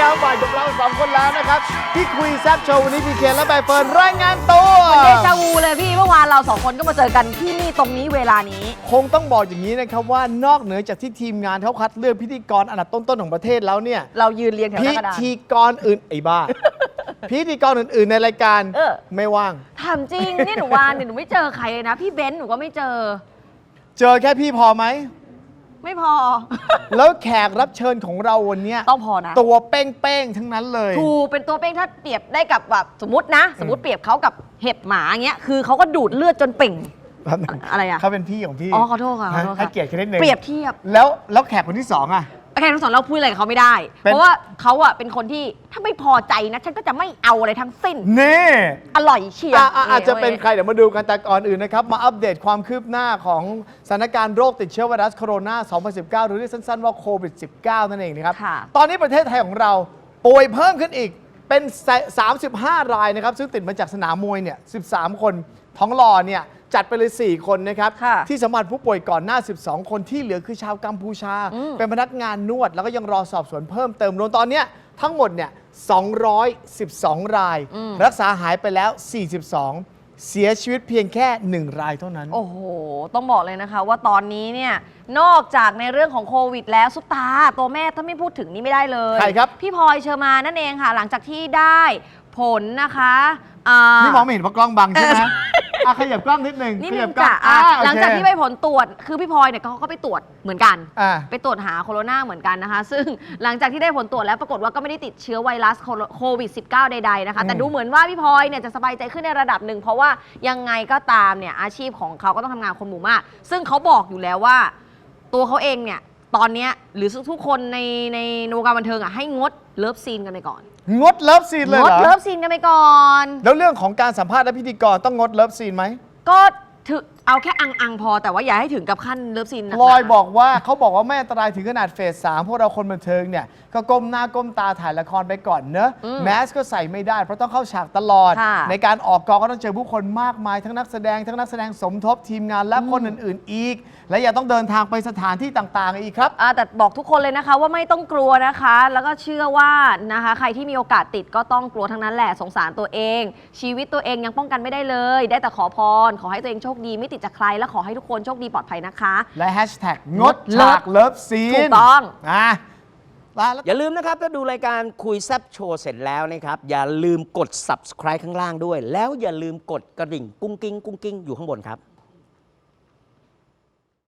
ครับบ่ายกับเราสองคนแล้วนะครับ ที่คุยแซบโชว์วันนี้พีเคนและใบเฟิร์นรายงานตัวเดจาวูเลยพี่เมื่อวานเราสองคนก็มาเจอกันที่นี่ตรงนี้เวลานี้ คงต้องบอกอย่างนี้นะครับว่านอกเหนือจากที่ทีมงานเขาคัดเลือกพิธีกรอันดับต้นๆของประเทศแล้วเนี่ย เรายืนเรียงแถวหพิน้ากระดาน ธีกรอื่นไอ้บ้า พิธีกรอื่นๆในรายการเออ ไม่ว่าง ถามจริง นี่หนูวานเนี่ยหนูไม่เจอใครเลยนะ พี่เบนซ์หนูก็ไม่เจอ เจอแค่พี่พอไหม ไม่พอ แล้วแขกรับเชิญของเราวันเนี้ยต้องพอนะ ตัวเป้งๆทั้งนั้นเลย ถูกเป็นตัวเป้งถ้าเปรียบได้กับแบบสมมตินะ สมมติเปรียบเขากับเห็บหมาเงี้ยคือเขาก็ดูดเลือดจนเป่งอะไรอะเขาเป็นพี่ของพี่อ๋อขอโทษค่ะขอโทษให้ค่ะเกียรติแค่นิดนึงเปรียบเทียบ แล้วแล้วแขกคนที่สองอะ แค่ทั้งสองเราพูดอะไรกับเขาไม่ได้ เป็น เพราะว่าเขาอะเป็นคนที่ถ้าไม่พอใจนะฉันก็จะไม่เอาอะไรทั้งสิ้น นี่อร่อยเชียวอะอะอาจจะเป็นว้ยใครเดี๋ยวมาดูกันแต่ก่อนอื่นนะครับ มาอัปเดตความคืบหน้าของสถานการณ์โรคติดเชื้อไวรัสโคโรนา 2019 หรือเรียกสั้นๆว่าโควิด -19 นั่นเองนะครับ ค่ะ ตอนนี้ประเทศไทยของเราป่วยเพิ่มขึ้นอีก เป็น 35 รายนะครับ ซึ่งติดมาจากสนามมวยเนี่ย 13 คนท้องหล่อเนี่ย จัดไปเลย 4 คนนะครับ ค่ะที่สัมผัสผู้ป่วยก่อนหน้า 12 คนที่เหลือคือชาวกัมพูชา อืม เป็นพนักงานนวด แล้วก็ยังรอสอบสวนเพิ่มเติมรวมตอนเนี้ยทั้งหมดเนี่ย 212 ราย รักษาหายไปแล้ว 42 เสียชีวิตเพียงแค่ 1 รายเท่านั้น โอ้โห ต้องบอกเลยนะคะ ว่าตอนนี้เนี่ย นอกจากในเรื่องของโควิดแล้วซุปตา ตัวแม่ถ้าไม่พูดถึงนี่ไม่ได้เลย ใครครับ พี่พลอยเชอร์มานนั่นเองค่ะ หลังจากที่ได้ผลนะคะอ่า นี่มองไม่เห็นเพราะกล้องบังใช่ไหม อะขยับกล้องนิดนึงนี่ขนึยับงกล้องจ้ะอะอะโอเคหลังจากที่ไปผลตรวจคือพี่พลอยเนี่ยเขาก็ไปตรวจเหมือนกัน อะ ไปตรวจหาโคโรนาเหมือนกันนะคะ ซึ่งหลังจากที่ได้ผลตรวจแล้วปรากฏว่าก็ไม่ได้ติดเชื้อไวรัสโควิด -19 ใดๆนะคะ แต่ดูเหมือนว่าพี่พลอยเนี่ยจะสบายใจขึ้นในระดับหนึ่ง เพราะว่ายังไงก็ตามเนี่ยอาชีพของเขาก็ต้องทำงานคนหมู่มาก ซึ่งเขาบอกอยู่แล้วว่า ตัวเขาเองเนี่ยตอนเนี้ยหรือทุกๆคนในในในวงการบันเทิงอะให้งดเลิฟซีนกันไปก่อน งดเลิฟซีนเลยงเหดรอเลิฟซีนกันไปก่อน แล้วเรื่องของการสัมภาษณ์และพิธีกรต้องงดเลิฟซีนไหมก็ถือ เอาแค่อังอังๆพอแต่ว่าอย่าให้ถึงกับขั้นเลิฟซีนหนักพๆลอยบอกว่าเขาบอกว่าไม่อันตรายถึงขนาดเฟสสามพวกเราคนบันเทิงเนี่ย ก็ก้มหน้าก้มตาถ่ายละครไปก่อนเนอะอืมแมสก็ใส่ไม่ได้ เพราะต้องเข้าฉากตลอด ค่ะ ในการออกกองก็ต้องเจอผู้คนมากมาย ทั้งนักแสดง ทั้งนักแสดงสมทบทีมงานและคนอื่น ๆ อีก และอย่าต้องเดินทางไปสถานที่ต่างๆ อีกครับ อ่าแต่บอกทุกคนเลยนะคะว่าไม่ต้องกลัวนะคะ แล้วก็เชื่อว่านะคะใครที่มีโอกาสติดก็ต้องกลัวทั้งนั้นแหละสงสารตัวเอง ชีวิตตัวเองยังป้องกันไม่ได้เลย ได้แต่ขอพร ขอให้ตัวเองโชคดีไม่ติดจากใคร และขอให้ทุกคนโชคดีปลอดภัยนะคะ และแฮชแท็กงดงดเลิฉาฟกเลิฟซีนถูกต้อง อะลาแล้ว อย่าลืมนะครับ ถ้าดูรายการคุยแซบโชว์เสร็จแล้วนะครับ อย่าลืมกด subscribe ข้างล่างด้วย แล้วอย่าลืมกดกระดิ่งกุ้งกิ้งกุ้งกิ้งอยู่ข้างบนครับ